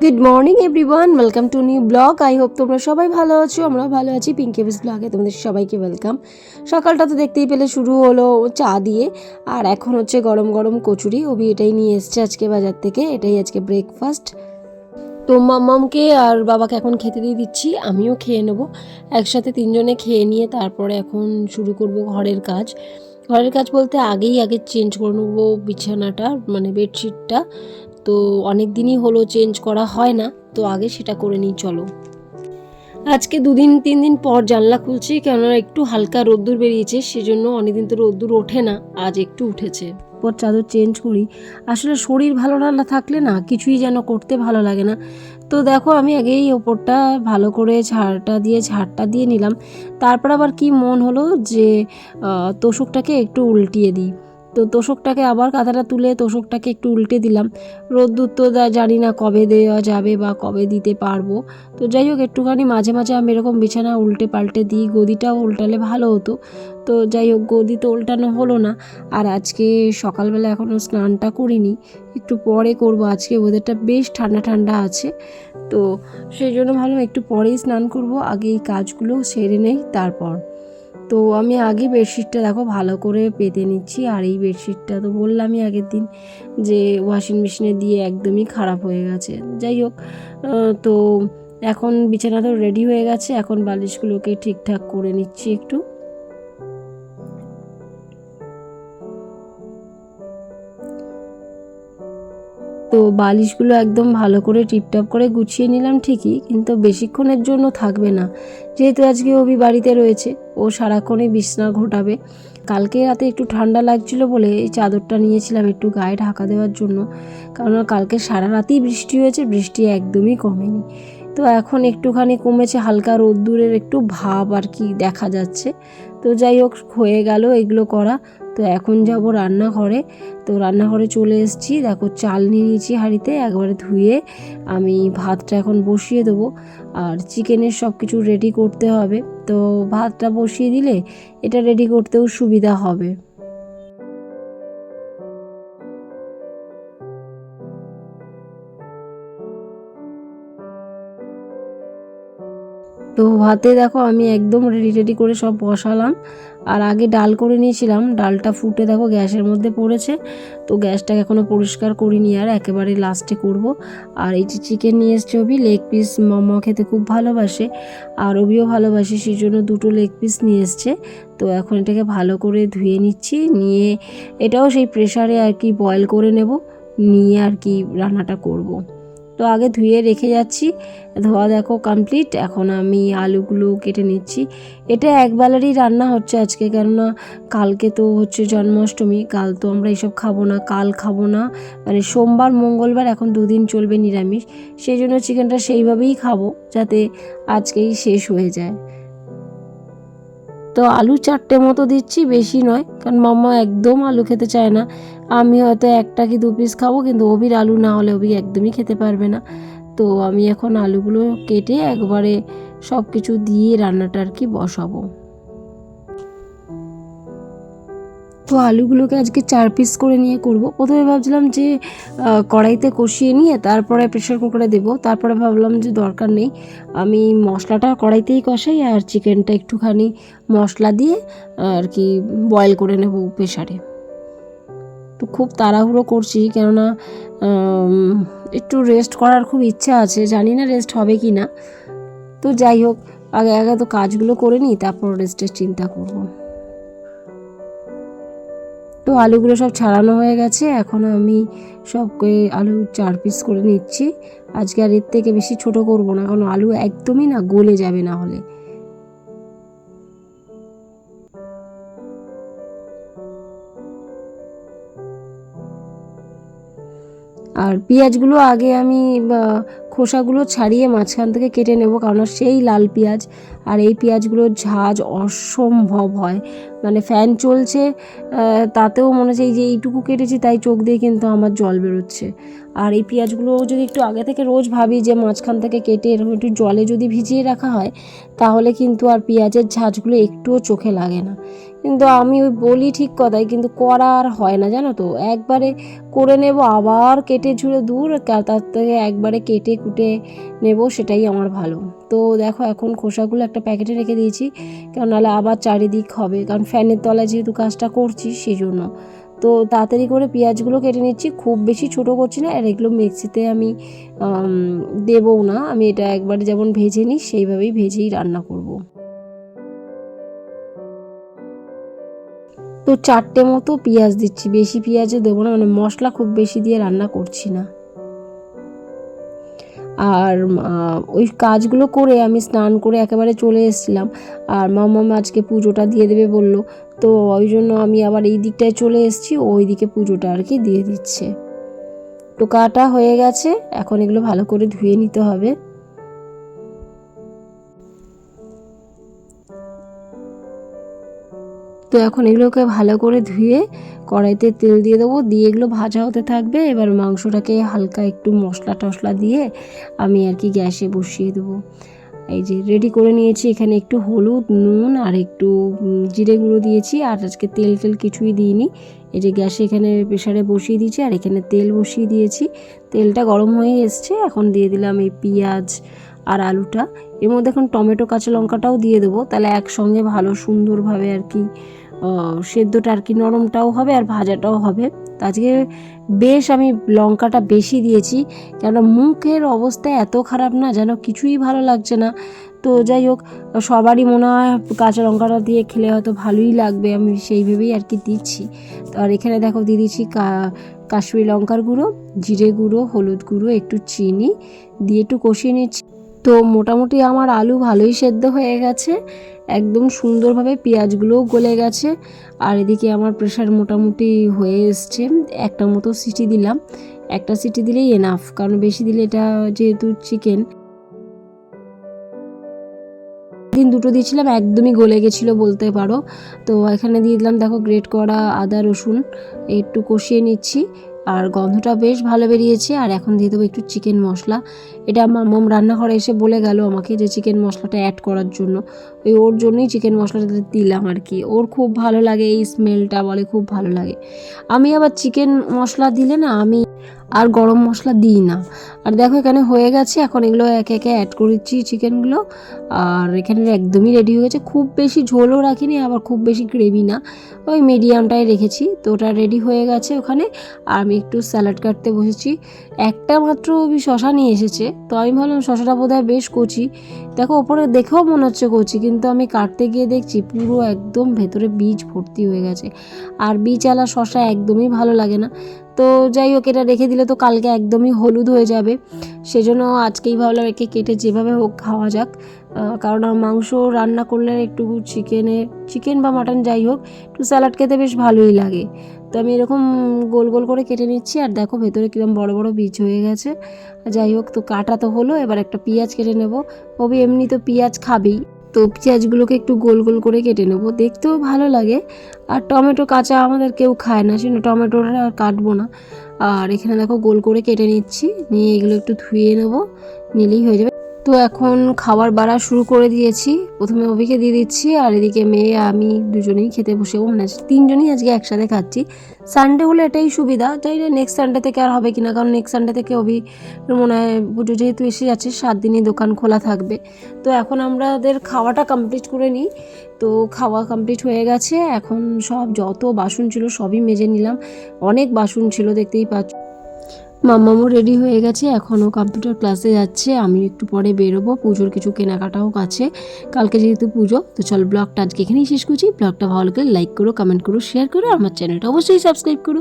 Good morning everyone welcome to new blog I hope তোমরা সবাই ভালো আছো আমরা ভালো আছি। পিঙ্কি বিস ব্লগে তোমাদের সবাইকে ওয়েলকাম সকালটা তো দেখতেই পেলে, শুরু হলো চা দিয়ে। আর এখন হচ্ছে গরম গরম কচুরি। ওবি এটাই নিয়ে এসছে আজকে বাজার থেকে। এটাই আজকে ব্রেকফাস্ট তো মাম্মামকে আর বাবাকে এখন খেতে দিয়ে দিচ্ছি। আমিও খেয়ে নেব। একসাথে তিনজনে খেয়ে নিয়ে তারপরে এখন শুরু করব ঘরের কাজ। ঘরের কাজ বলতে আগেই আগে চেঞ্জ করে নেব বিছানাটা মানে বেডশিটটা তো অনেক দিনই হলো চেঞ্জ করা হয় না, তো আগে সেটা করে নিই, চলো। আজকে দুদিন তিন দিন পর জানলা খুলছি, কেননা একটু হালকা রোদ্দুর বেরিয়েছে, সেজন্য অনেকদিন তো রোদ্দুর ওঠে না, আজ একটু উঠেছে। পর চাদর চেঞ্জ করি। আসলে শরীর ভালো না থাকলে না কিছুই যেন করতে ভালো লাগে না। তো দেখো, আমি আগেই ওপরটা ভালো করে ঝাড়টা দিয়ে ঝাড়টা দিয়ে নিলাম। তারপর আবার কি মন হলো যে তোষকটাকে একটু উল্টিয়ে দিই। তো তোষকটাকে আবার কাঁথাটা তুলে তোষকটাকে একটু উল্টে দিলাম। রোদ্দুর তো জানি না কবে দেওয়া যাবে বা কবে দিতে পারব। তো যাই হোক, একটুখানি মাঝে মাঝে আমি এরকম বিছানা উল্টে পাল্টে দিই, গদিটাও উল্টালে ভালো হতো। তো যাই হোক, গদি তো উল্টানো হলো না। আর আজকে সকালবেলা এখনও স্নানটা করিনি। একটু পরে করব আজকে ওদেরটা বেশ ঠান্ডা ঠান্ডা আছে। তো সেই জন্য ভাবলাম একটু পরেই স্নান করব, আগে এই কাজগুলো সেরে নেই, তারপর। তো আমি আগে বেডশিটটা দেখো ভালো করে পেতে নিচ্ছি, আর এই বেডশিটটা তো বললামই আগের দিন যে ওয়াশিং মেশিনে দিয়ে একদমই খারাপ হয়ে গেছে। যাই হোক তো এখন বিছানা তো রেডি হয়ে গেছে, এখন বালিশগুলোকে ঠিকঠাক করে নিচ্ছি একটু। তো বালিশগুলো একদম ভালো করে টিপটপ করে গুছিয়ে নিলাম ঠিকই, কিন্তু বেশিক্ষণের জন্য থাকবে না। যেহেতু আজকে অভি বাড়িতে রয়েছে, ও সারাক্ষণই বিছনা ঘোটাবে। কালকে রাতে একটু ঠান্ডা লাগছিল বলে এই চাদরটা নিয়েছিলাম একটু গায়ে ঢাকা দেওয়ার জন্য। কারণ কালকে সারা রাতেই বৃষ্টি হয়েছে, বৃষ্টি একদমই কমেনি। তো এখন একটুখানি কমেছে হালকা রোদ্দুরের একটু ভাব আর কি দেখা যাচ্ছে। তো যাই হোক, হয়ে গেল এগুলো করা। তো এখন যাব রান্নাঘরে। তো রান্নাঘরে চলে এসেছি। দেখো চাল নিয়ে নিয়েছি হাঁড়িতে, একবারে ধুয়ে আমি ভাতটা এখন বসিয়ে দেবো। আর চিকেনের সব কিছু রেডি করতে হবে। তো ভাতটা বসিয়ে দিলে এটা রেডি করতেও সুবিধা হবে। তো ভাতে দেখো আমি একদম রেডি রেডি করে সব বসালাম। আর আগে ডাল করে নিয়েছিলাম। ডালটা ফুটে দেখো গ্যাসের মধ্যে পড়েছে। তো গ্যাসটাকে এখনও পরিষ্কার করিনি আর একেবারে লাস্টে করব। আর এই যে চিকেন নিয়ে এসছে অবি লেগ পিস মামা খেতে খুব ভালোবাসে। আর অবিও ভালোবাসে সেই জন্য দুটো লেগ পিস নিয়ে এসছে। তো এখন এটাকে ভালো করে ধুয়ে নিচ্ছি। নিয়ে এটাও সেই প্রেশারে আর কি বয়েল করে নেব। নিয়ে আর কি রান্নাটা করব। তো আগে ধুয়ে রেখে যাচ্ছি। ধোয়া দেখো কমপ্লিট এখন আমি আলুগুলো কেটে নিচ্ছি। এটা একবেলারই রান্না হচ্ছে আজকে, কেননা কালকে তো হচ্ছে জন্মাষ্টমী, কাল তো আমরা এসব খাব না, কাল খাব না। মানে সোমবার, মঙ্গলবার এখন দুদিন চলবে নিরামিষ। সেই জন্য চিকেনটা সেইভাবেই খাব যাতে আজকেই শেষ হয়ে যায়। তো আলু চারটে মতো দিচ্ছি, বেশি নয়, কারণ মাম্মা একদম আলু খেতে চায় না। আমি হয়তো একটা কি দু পিস খাব, কিন্তু অবির আলু না হলে অবি একদমই খেতে পারবে না। তো আমি এখন আলুগুলো কেটে একবারে সব কিছু দিয়ে রান্নাটা আর কি বসাবো। তো আলুগুলোকে আজকে চার পিস করে নিয়ে করব। প্রথমে ভাবছিলাম যে কড়াইতে কষিয়ে নিয়ে তারপরে প্রেশার কুকারে দেবো। তারপরে ভাবলাম যে দরকার নেই, আমি মশলাটা কড়াইতেই কষাই আর চিকেনটা একটুখানি মশলা দিয়ে, আর কি বয়েল করে নেব প্রেশারে তো খুব তাড়াহুড়ো করছি কেননা একটু রেস্ট করার খুব ইচ্ছা আছে, জানি না রেস্ট হবে কি না তো যাই হোক, আগে আগে তো কাজগুলো করে নিই, তারপর রেস্টের চিন্তা করব। তো আলুগুলো সব ছাড়ানো হয়ে গেছে। এখন আমি সবকে আলু চার পিস করে নিচ্ছি। আজকে আর এর থেকে বেশি ছোট করব না, কারণ আলু একদমই না গলে যাবে না হলে। আর পেঁয়াজগুলো আগে আমি খোসাগুলো ছাড়িয়ে মাঝখান থেকে কেটে নেব, কারণ সেই লাল পেঁয়াজ আর এই পেঁয়াজগুলোর ঝাঁজ অসম্ভব হয়। মানে ফ্যান চলছে তাতেও মনে হচ্ছে এই যে এইটুকু কেটেছি, তাই চোখ দিয়ে কিন্তু আমার জল বেরোচ্ছে। আর এই পেঁয়াজগুলো যদি একটু আগে থেকে রোজ ভাবি যে মাঝখান থেকে কেটে এরকম একটু জলে যদি ভিজিয়ে রাখা হয়, তাহলে কিন্তু আর পেঁয়াজের ঝাঁঝগুলো একটুও চোখে লাগে না। কিন্তু আমি ওই বলি ঠিক কথাই, কিন্তু করা আর হয় না, জানো তো। একবারে করে নেব, আবার কেটে ঝুড়ে দূর তার থেকে একবারে কেটে কুটে নেব, সেটাই আমার ভালো। তো দেখো, এখন খোসাগুলো একটা প্যাকেটে রেখে দিয়েছি, কারণ নাহলে আবার চারিদিক হবে, কারণ ফ্যানের তলায় যেহেতু কাজটা করছি সেই জন্য তো তাড়াতাড়ি করে পেঁয়াজগুলো কেটে নিচ্ছি, খুব বেশি ছোট করছি না, আর এগুলো মিক্সিতে আমি, দেবও না। আমি এটা একবার যেমন ভেজে নিই, সেইভাবেই ভেজেই রান্না করব। তো চারটে মতো পেঁয়াজ দিচ্ছি। বেশি পেঁয়াজও দেবো না মানে মশলা খুব বেশি দিয়ে রান্না করছি না। আর ওই কাজগুলো করে আমি স্নান করে একেবারে চলে এসেছিলাম। আর মামা আজকে পুজোটা দিয়ে দেবে বলল। তো ওই জন্য আমি আবার এই দিকটায় চলে এসেছি ওই দিকে পুজোটা আর কি দিয়ে দিচ্ছে। তো কাটা হয়ে গেছে, এখন এগুলো ভালো করে ধুয়ে নিতে হবে। তো এখন এগুলোকে ভালো করে ধুয়ে কড়াইতে তেল দিয়ে দেবো। দিয়ে এগুলো ভাজা হতে থাকবে। এবার মাংসটাকে হালকা একটু মশলা টশলা দিয়ে আমি আর কি গ্যাসে বসিয়ে দেবো। এই যে রেডি করে নিয়েছি। এখানে একটু হলুদ, নুন আর একটু জিরে গুঁড়ো দিয়েছি। আর আজকে তেল টেল কিছুই দিইনি। এই যে গ্যাসে এখানে প্রেশারে বসিয়ে দিয়েছি। আর এখানে তেল বসিয়ে দিয়েছি। তেলটা গরম হয়ে এসছে। এখন দিয়ে দিলাম এই পেঁয়াজ আর আলুটা। এর মধ্যে এখন টমেটো, কাঁচা লঙ্কাটাও দিয়ে দেবো। তাহলে একসঙ্গে ভালো সুন্দরভাবে আর কি সেদ্ধটা আর কি নরমটাও হবে আর ভাজাটাও হবে। আজকে বেশ আমি লঙ্কাটা বেশি দিয়েছি কেন মুখের অবস্থা এত খারাপ না, যেন কিছুই ভালো লাগছে না। তো যাই হোক, সবারই মনে হয় কাঁচা লঙ্কাটা দিয়ে খেলে হয়তো ভালোই লাগবে, আমি সেই ভেবেই আর কি দিচ্ছি। তো আর এখানে দেখো, দিয়ে দিচ্ছি কাশ্মীরি লঙ্কার গুঁড়ো, জিরে গুঁড়ো, হলুদ গুঁড়ো, একটু চিনি, দিয়ে একটু কষিয়ে নিচ্ছি। তো মোটামুটি আমার আলু ভালোই সেদ্ধ হয়ে গেছে। একদম সুন্দরভাবে পেঁয়াজগুলোও গলে গেছে। আর এদিকে আমার প্রেশার মোটামুটি হয়ে এসছে। একটা মতো সিটি দিলাম। একটা সিটি দিলেই এনাফ কারণ বেশি দিলে এটা যেহেতু চিকেন দিন দুটো দিয়েছিলাম, একদমই গলে গেছিল বলতে পারো। তো এখানে দিয়ে দিলাম, দেখো গ্রেট করা আদা রসুন। একটু কষিয়ে নিচ্ছি। আর গন্ধটা বেশ ভালো বেরিয়েছে। আর এখন দিয়ে দেবো একটু চিকেন মশলা। এটা আমার মোম রান্নাঘরে এসে বলে গেল আমাকে যে চিকেন মশলাটা অ্যাড করার জন্য। ওই ওর জন্যই চিকেন মশলাটা দিলাম আর কি। ওর খুব ভালো লাগে, এই স্মেলটা বলে খুব ভালো লাগে। আমি আবার চিকেন মশলা দিলে না আমি আর গরম মশলা দিই না। আর দেখো এখানে হয়ে গেছে, এখন এগুলো একে একে অ্যাড করেছি চিকেনগুলো আর এখানে একদমই রেডি হয়ে গেছে। খুব বেশি ঝোলও রাখিনি, আবার খুব বেশি গ্রেভি না। ওই মিডিয়ামটাই রেখেছি, তো ওটা রেডি হয়ে গেছে ওখানে। আর আমি একটু স্যালাড কাটতে বসেছি। একটা মাত্র শশা নিয়ে এসেছে, তো আমি ভাবলাম শশাটা বোধহয় বেশ কচি। দেখো, ওপরে দেখেও মনে হচ্ছে কচি, কিন্তু আমি কাটতে গিয়ে দেখছি পুরো একদম ভেতরে বীজ ভর্তি হয়ে গেছে। আর বীজ আলা শশা একদমই ভালো লাগে না। তো যাই হোক, এটা রেখে দিলে তো কালকে একদমই হলুদ হয়ে যাবে। সেজন্য আজকেই ভাবলাম একে কেটে যেভাবে হোক খাওয়া যাক। কারণ আমার মাংস রান্না করলে একটু চিকেনে চিকেন বা মাটন যাই হোক, একটু স্যালাড খেতে বেশ ভালোই লাগে। তো আমি এরকম গোল গোল করে কেটে নিচ্ছি, আর দেখো ভেতরে কিরম বড় বড় বীজ হয়ে গেছে। যাই হোক, তো কাটা তো হলো, এবার একটা পেঁয়াজ কেটে নেব। ওবি এমনি তো পেঁয়াজ খাবেই, তো পেঁয়াজগুলোকে একটু গোল গোল করে কেটে নেব। দেখতেও ভালো লাগে, আর টমেটো কাঁচা আমাদের কেউ খায় না, সেজন্য টমেটোটা আর কাটবো না। আর এখানে দেখো গোল করে কেটে নিচ্ছি, নিয়ে এগুলো একটু ধুয়ে নেব, নিলেই হয়ে যাবে। তো এখন খাবার বাড়া শুরু করে দিয়েছি। প্রথমে অভিকে দিয়ে দিচ্ছি, আর এদিকে মেয়ে, আমি দুজনেই খেতে বসেও মানে তিনজনই আজকে একসাথে খাচ্ছি। সানডে হলে এটাই সুবিধা যাই না নেক্সট সানডে থেকে আর হবে কিনা, কারণ নেক্সট সানডে থেকে অভি মনে হয় পুজো যেহেতু এসে যাচ্ছে, সাত দিনই দোকান খোলা থাকবে। তো এখন আমাদের খাওয়াটা কমপ্লিট করে নিই। তো খাওয়া কমপ্লিট হয়ে গেছে, এখন সব যত বাসন ছিল সবই মেজে নিলাম। অনেক বাসন ছিল, দেখতেই পাচ্ছ মাম্মামও রেডি হয়ে গেছে, এখনও কম্পিউটার ক্লাসে যাচ্ছে আমি একটু পরে বেরোবো, পুজোর কিছু কেনাকাটাও আছে কালকে যেহেতু পুজো, তো চল ব্লগটা আজকে এখানেই শেষ করছি। ব্লগটা ভালো লাগলে লাইক করো কমেন্ট করো শেয়ার করো আমার চ্যানেলটা অবশ্যই সাবস্ক্রাইব করো।